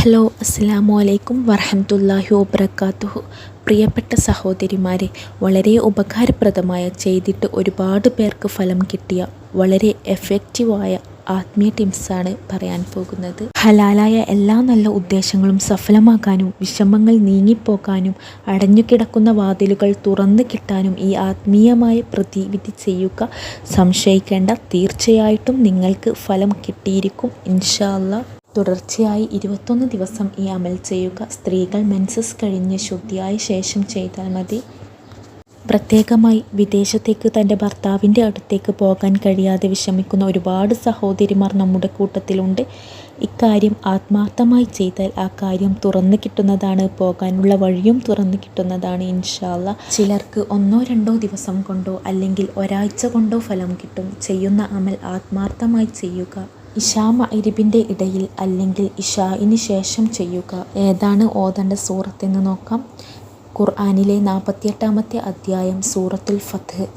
Hello അസ്സാമു അലൈക്കും വറഹമത്തല്ലാഹി വബർക്കാത്തുഹു പ്രിയപ്പെട്ട സഹോദരിമാരെ വളരെ ഉപകാരപ്രദമായ ചെയ്തിട്ട് ഒരുപാട് പേർക്ക് ഫലം കിട്ടിയ വളരെ എഫക്റ്റീവായ ആത്മീയ ടിപ്സാണ് പറയാൻ പോകുന്നത്. ഹലാലായ എല്ലാ നല്ല ഉദ്ദേശങ്ങളും സഫലമാക്കാനും വിഷമങ്ങൾ നീങ്ങിപ്പോക്കാനും അടഞ്ഞുകിടക്കുന്ന വാതിലുകൾ തുറന്നു കിട്ടാനും ഈ ആത്മീയമായ പ്രതിവിധി ചെയ്യുക സംശയിക്കേണ്ട തീർച്ചയായിട്ടും നിങ്ങൾക്ക് ഫലം കിട്ടിയിരിക്കും ഇൻഷാ അല്ലാ തുടർച്ചയായി ഇരുപത്തൊന്ന് ദിവസം ഈ അമൽ ചെയ്യുക. സ്ത്രീകൾ മെൻസസ് കഴിഞ്ഞ് ശുദ്ധിയായ ശേഷം ചെയ്താൽ മതി. പ്രത്യേകമായി വിദേശത്തേക്ക് തന്റെ ഭർത്താവിന്റെ അടുത്തേക്ക് പോകാൻ കഴിയാതെ വിഷമിക്കുന്ന ഒരുപാട് സഹോദരിമാർ നമ്മുടെ കൂട്ടത്തിലുണ്ട്. ഇക്കാര്യം ആത്മാർത്ഥമായി ചെയ്താൽ ആ കാര്യം തുറന്നു കിട്ടുന്നതാണ്. പോകാനുള്ള വഴിയും തുറന്നു കിട്ടുന്നതാണ് ഇൻഷാല്ല ചിലർക്ക് ഒന്നോ രണ്ടോ ദിവസം കൊണ്ടോ അല്ലെങ്കിൽ ഒരാഴ്ച കൊണ്ടോ ഫലം കിട്ടും. ചെയ്യുന്ന അമൽ ആത്മാർത്ഥമായി ചെയ്യുക. ഇഷാ മഅരിബിന്റെ ഇടയിൽ അല്ലെങ്കിൽ ഇഷായിന് ശേഷം ചെയ്യുക. ഏതാണ് ഓതണ്ട സൂറത്തെന്ന് നോക്കാം. ഖുർആാനിലെ നാൽപ്പത്തിയെട്ടാമത്തെ അധ്യായം സൂറത്തുൽ ഫത്ത്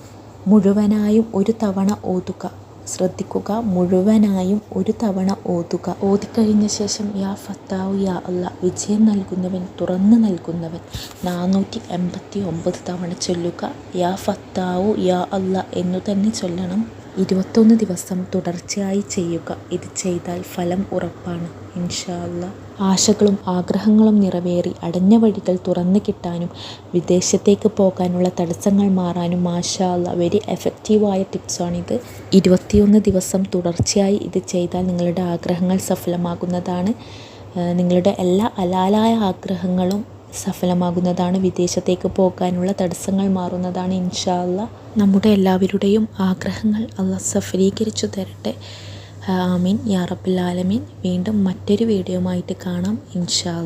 മുഴുവനായും ഒരു തവണ ഓതുക. ശ്രദ്ധിക്കുക മുഴുവനായും ഒരു തവണ ഓതുക. ഓതിക്കഴിഞ്ഞ ശേഷം യാ ഫത്താവ് യാ അല്ല വിജയം നൽകുന്നവൻ തുറന്നു നൽകുന്നവൻ. നാനൂറ്റി എൺപത്തി ഒമ്പത് തവണ ചൊല്ലുക. യാ ഫത്താവു യാ അല്ല എന്നു തന്നെ ചൊല്ലണം. ഇരുപത്തൊന്ന് ദിവസം തുടർച്ചയായി ചെയ്യുക. ഇത് ചെയ്താൽ ഫലം ഉറപ്പാണ്. ഇൻഷാല്ല ആശകളും ആഗ്രഹങ്ങളും നിറവേറി അടഞ്ഞ വഴികൾ തുറന്നു കിട്ടാനും വിദേശത്തേക്ക് പോകാനുള്ള തടസ്സങ്ങൾ മാറാനും മാഷാല്ല വെരി എഫക്റ്റീവായ ടിപ്സാണിത് ഇരുപത്തിയൊന്ന് ദിവസം തുടർച്ചയായി ഇത് ചെയ്താൽ നിങ്ങളുടെ ആഗ്രഹങ്ങൾ സഫലമാകുന്നതാണ്. നിങ്ങളുടെ എല്ലാ അലാലായ ആഗ്രഹങ്ങളും സഫലമാകുന്നതാണ് വിദേശത്തേക്ക് പോകാനുള്ള തടസ്സങ്ങൾ മാറുന്നതാണ് ഇൻഷാല്ല നമ്മുടെ എല്ലാവരുടെയും ആഗ്രഹങ്ങൾ അല്ല സഫലീകരിച്ചു തരട്ടെ. ആമീൻ. യാ ആലമീൻ. വീണ്ടും മറ്റൊരു വീഡിയോയുമായിട്ട് കാണാം ഇൻഷാ